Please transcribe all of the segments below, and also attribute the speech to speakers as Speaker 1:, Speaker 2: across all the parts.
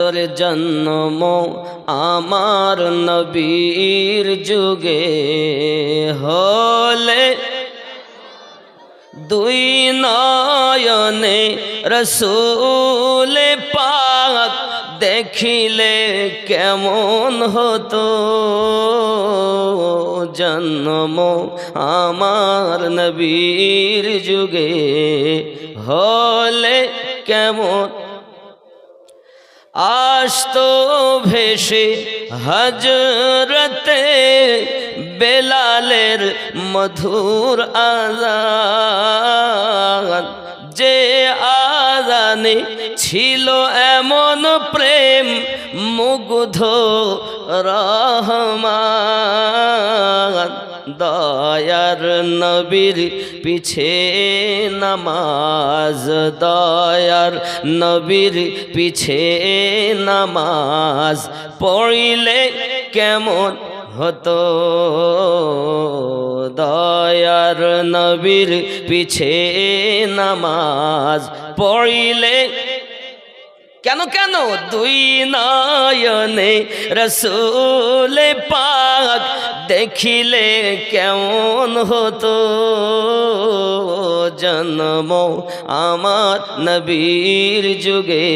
Speaker 1: তোর জন্ম আমার নবীর যুগে হলে। দুই নয়নে রসুল পাক দেখিলে কেমন হতো। জন্ম আমার নবীর যুগে হলে কেমন আসতো ভেসে হজরতে বেলালের মধুর আজান। যে আজানে ছিল এমন প্রেম মুগ্ধ রহমান। দয়ার নবীর পিছে নামাজ, দয়ার নবীর পিছে নামাজ পড়িলে কেমন হতো? দয়ার নবীর পিছে নামাজ পড়িলে কেন কেন? দুই নয়নে রসুল পাক দেখিলে কেমন হতো জন্ম আমার নবীর যুগে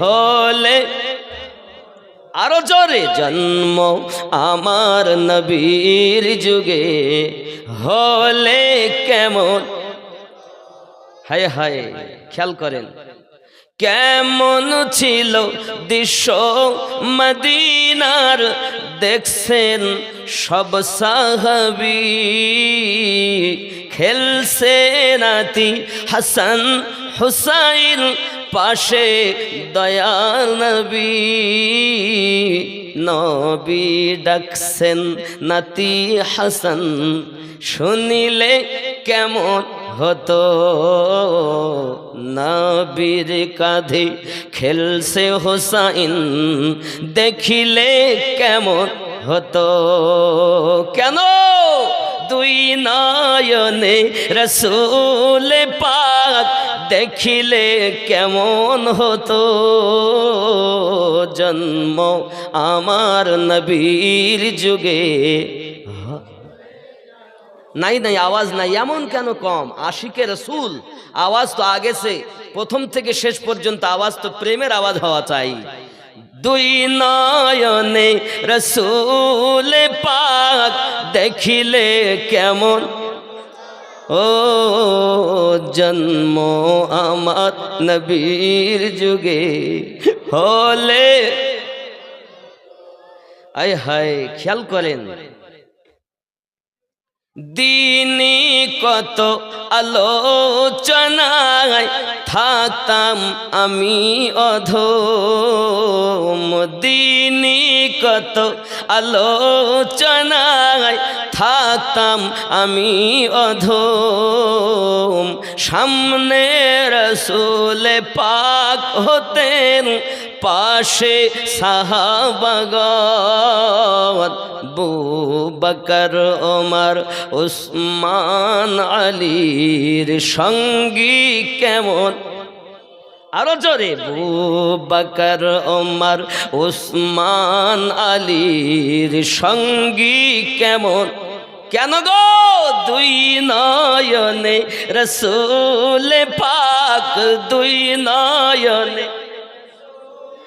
Speaker 1: হলে। আরও জোরে, জন্ম আমার নবীর যুগে হলে কেমন? হায় হায়, খেয়াল করেন। কেমন ছিল দৃশ্য মদিনার দেখছেন সব সাহাবি। খেলছে নাতি হাসান হুসাইন, পাশে দয়াল নবী। নবী ডাকছেন নাতি হাসান, শুনিলে কেমন হতো। নবীর কাঁধে খেলছে হোসাইন, দেখিলে কেমন হতো? কেন? দুই নয়নে রসুল পাক দেখিলে কেমন হতো? জন্ম আমার নবীর যুগে নাই নাই, আওয়াজ নাই, এমন কেন কম? আশিকে রসুল, আওয়াজ তো আগেছে প্রথম থেকে শেষ পর্যন্ত আওয়াজ তো প্রেমের আওয়াজ হওয়া চাই। দুই নয়নে রসুল পাক দেখিলে কেমন? ও জন্ম আমার নবীর যুগে হলে। আয় হায়, খেয়াল করেন। দিনী কত আলোচনায় থাকতাম আমি অধম। দিনী কত আলোচনায় থাকতাম আমি অধম। সামনে রসুলে পাক হতেন পাশে সাহাবাগত বকর ওমর উসমান আলীর সঙ্গী কেমন? আরও জোরে বকর ওমর উসমান আলীর সঙ্গী কেমন? কেন গো দুই নয়নে রসুল পাক দুই নয়নে